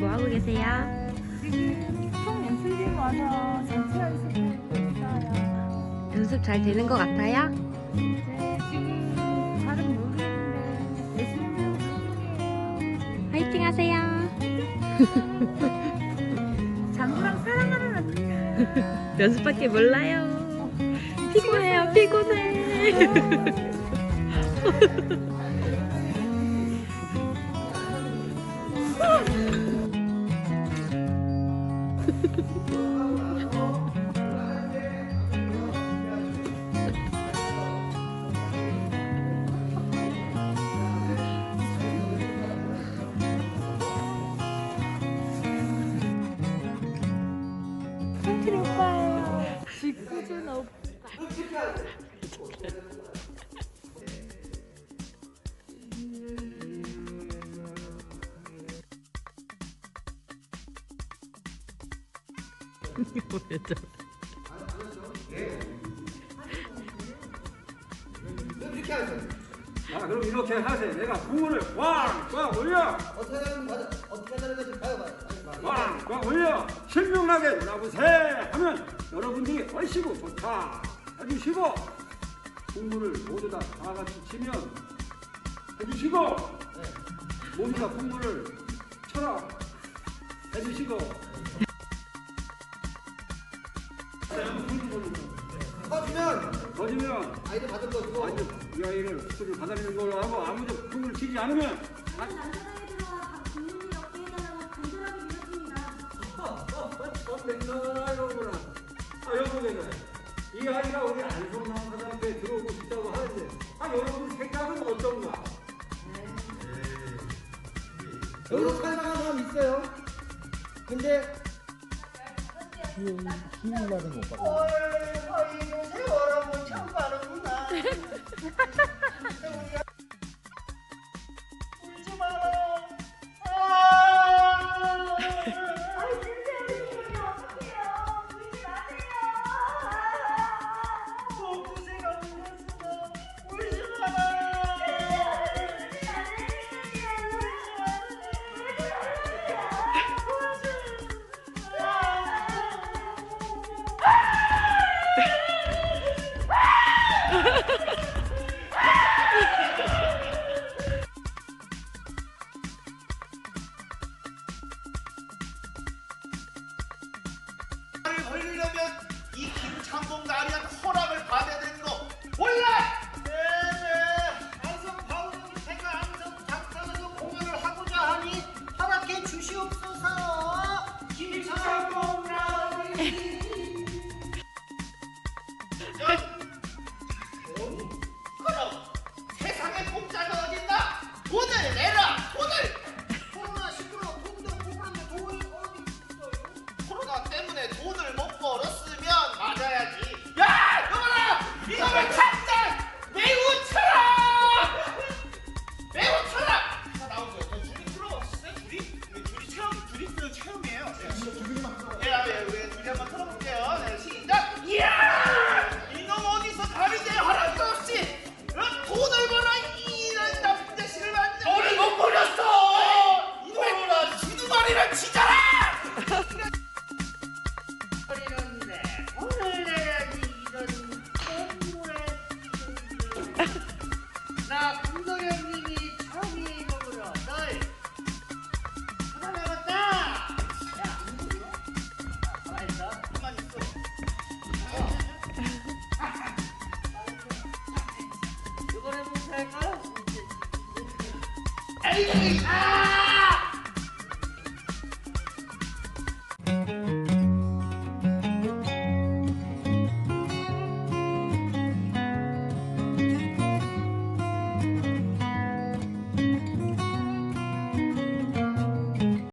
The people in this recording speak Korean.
뭐 하고 계세요? 지금 총 연습생 와서 전체 연습하고 있어요. 연습 잘 되는 것 같아요? 화이팅 하세요. 장구랑 사랑하는 아침. 연습밖에 몰라요. 피곤해요, 피곤해. 성필 오빠예요. 직구준 오빠. 자, 그럼 이렇게 하세요. 내가 구호를 왕왕 올려. 어떻게 하는 맞아 어떻게 하는 건지 봐요 봐요 왕왕 올려. 신명나게 놀아보세 하면 여러분들이 얼씨구 좋다 해주시고 국물을 모두 다 다 같이 치면 해주시고 몸에다 국물을 쳐라 해주시고 터지면 거지면 아이들 받은 거고 아주 이 아이를 수술을 받아내는 걸로 하고 아무도 국물을 치지 않으면 아, 맨날 오구나. 아, 여보게는 이 아이가 우리 안성남 사장한테 들어오고 싶다고 하는데, 아, 여러분 생각은 어떤가? 여기서 살만한 사람 있어요 근데 말 을 나리한테 허락을 받아야 되는 거 몰라? baby! Ah!